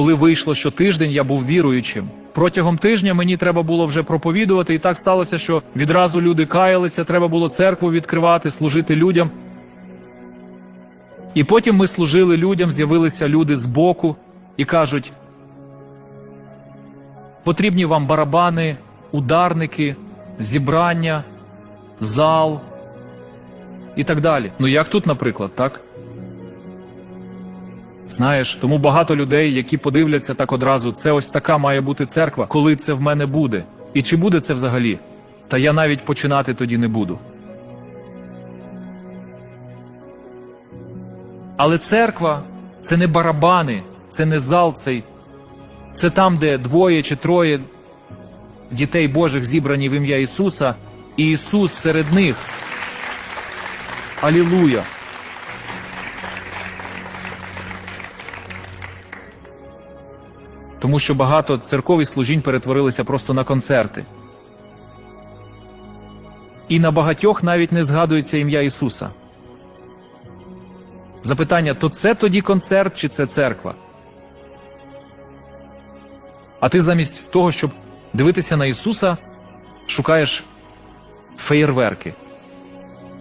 коли вийшло, що тиждень я був віруючим. Протягом тижня мені треба було вже проповідувати, і так сталося, що відразу люди каялися, треба було церкву відкривати, служити людям. І потім ми служили людям, з'явилися люди з боку і кажуть: потрібні вам барабани, ударники, зібрання, зал і так далі. Ну як тут, наприклад, так? Знаєш, тому багато людей, які подивляться так одразу, це ось така має бути церква, коли це в мене буде. І чи буде це взагалі? Та я навіть починати тоді не буду. Але церква це не барабани, це не зал цей. Це там, де двоє чи троє дітей Божих зібрані в ім'я Ісуса, і Ісус серед них. Алілуя! Тому що багато церкових служінь перетворилися просто на концерти. І на багатьох навіть не згадується ім'я Ісуса. Запитання: то це тоді концерт чи це церква? А ти замість того, щоб дивитися на Ісуса, шукаєш феєрверки.